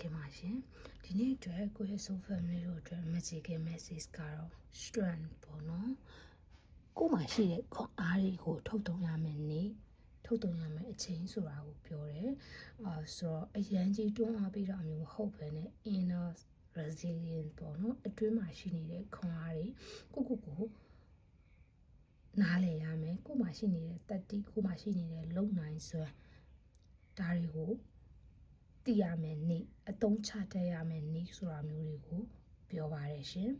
ခင်ပါရှင်ဒီနေ့အတွက်ကိုယ့်ရဲ့ soul family တို့အတွက် magical message ကတော့ strength ပေါ့နော်ကိုယ်မှာရှိတဲ့ခွန်အားတွေကိုထုတ်သုံးရမယ်နေ့ထုတ်သုံးရမယ်အချိန်ဆိုတာကိုပြောတယ်အာဆိုတော့အရန်ကြီးတွန်းအားပေးတာမျိုးမဟုတ်ဘဲနဲ့ inner resilience ပေါ့နော်အတွင်းမှာရှိနေတဲ့ခွန်အားတွေကိုကိုကိုကိုနားလည်ရမယ်ကိုယ်မှာရှိနေတဲ့တတိကိုယ်မှာရှိနေတဲ့လုံနိုင်စွမ်းဒါတွေကို သိရမယ်နေ့အသုံးချတတ်ရမယ်နေ့ဆိုတာမျိုးတွေကိုပြောပါတယ်ရှင်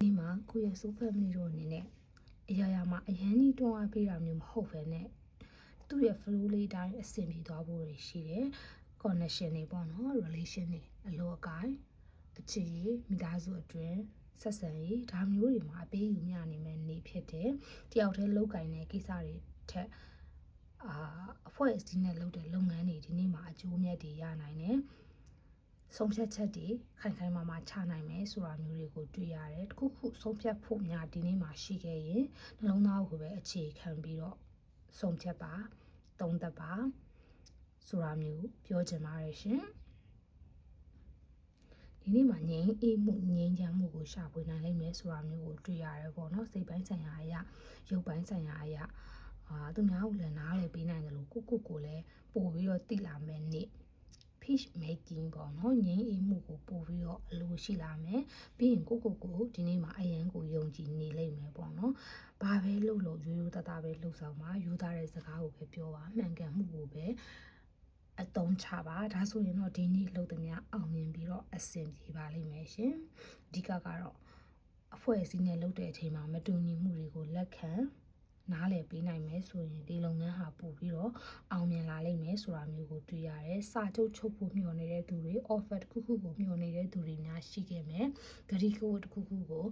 ဒီမှာကိုယ့်ရဲ့ soul family တို့အနေနဲ့အရာရာမှာအရန်ကြီးတွန်းအားပေးတာမျိုးမဟုတ်ဘဲနဲ့သူ့ရဲ့ flow လေးတိုင်းအဆင်ပြေသွားဖို့ရှိတယ် connection တွေပေါ့နော် relation တွေအလိုအကိုင်းအခြေရေးမိသားစုအတွင်းဆက်ဆံရေးဒါမျိုးတွေမှာအပေးယူမျှနေမယ်နေဖြစ်တယ်တယောက်တည်းလောက်ကင်တဲ့ကိစ္စတွေ ထက်အာအဖွဲ့အစည်းနဲ့လုပ်တဲ့လုပ်ငန်းတွေဒီနေ့မှာအကျိုးမြတ်တွေရနိုင်တယ်ဆုံးဖြတ်ချက်တွေခိုင်ခိုင်မာမာချနိုင်မယ်ဆိုတာမျိုးတွေကိုတွေ့ရတယ်တခုခုဆုံးဖြတ်ဖို့များဒီနေ့မှာရှိခဲ့ရင်နှလုံးသားကိုပဲအခြေခံပြီးတော့ဆုံးဖြတ်ပါသုံးသပ်ပါဆိုတာမျိုးပြောချင်ပါတယ်ရှင်ဒီနေ့မှာငြိမ်းအေးမှုငြိမ်းချမ်းမှုကိုရှာဖွေနိုင်လိမ့်မယ်ဆိုတာမျိုးကိုတွေ့ရတယ်ပေါ့နော်စိတ်ပိုင်းဆိုင်ရာအရာရုပ်ပိုင်းဆိုင်ရာအရာ အာသူများကိုလည်းနားလည်ပေးနိုင်တယ်လို့ကိုကိုကိုလည်းပို့ပြီးတော့သိလာမယ်နေ့ peace making ပေါ့နော်ငြိမ်းအေးမှုကိုပို့ပြီးတော့အလိုရှိလာမယ်ပြီးရင်ကိုကိုကိုဒီနေ့မှာအယံကိုယုံကြည်နေလိမ့်မယ်ပေါ့နော်ဘာပဲလုပ်လို့ရိုးရိုးသားသားပဲလှုပ်ဆောင်ပါရိုးသားတဲ့စကားကိုပဲပြောပါမှန်ကန်မှုကိုပဲအတုံးချပါဒါဆိုရင်တော့ဒီနေ့လှုပ်သမျှအောင်မြင်ပြီးတော့အဆင်ပြေပါလိမ့်မယ်ရှင်အဓိကကတော့အဖွဲ့အစည်းနဲ့လုပ်တဲ့အချိန်မှာမတူညီမှုတွေကိုလက်ခံ နားလည်ပေးနိုင်မယ်ဆိုရင်ဒီလုပ်ငန်းဟာပို့ပြီးတော့အောင်မြင်လာလိမ့်မယ်ဆိုတာမျိုးကိုတွေ့ရတယ်။စာချုပ်ချုပ်ဖို့မျှော်နေတဲ့သူတွေ offer တစ်ခုခုကိုမျှော်နေတဲ့သူတွေများရှိခဲ့မယ်။ဂရီကိုတစ်ခုခုကို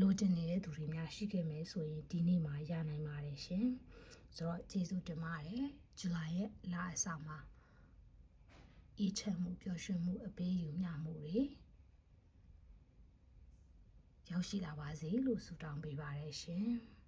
လိုချင်နေတဲ့သူတွေများရှိခဲ့မယ်ဆိုရင်ဒီနေ့မှာရနိုင်ပါတယ်ရှင်။ဆိုတော့ကျေးဇူးတင်ပါတယ်။ဇူလိုင်ရဲ့လအစမှာအေးချမ်းမှုပျော်ရွှင်မှုအပေးယူမျှမှုတွေရောက်ရှိလာပါစေလို့ဆုတောင်းပေးပါတယ်ရှင်။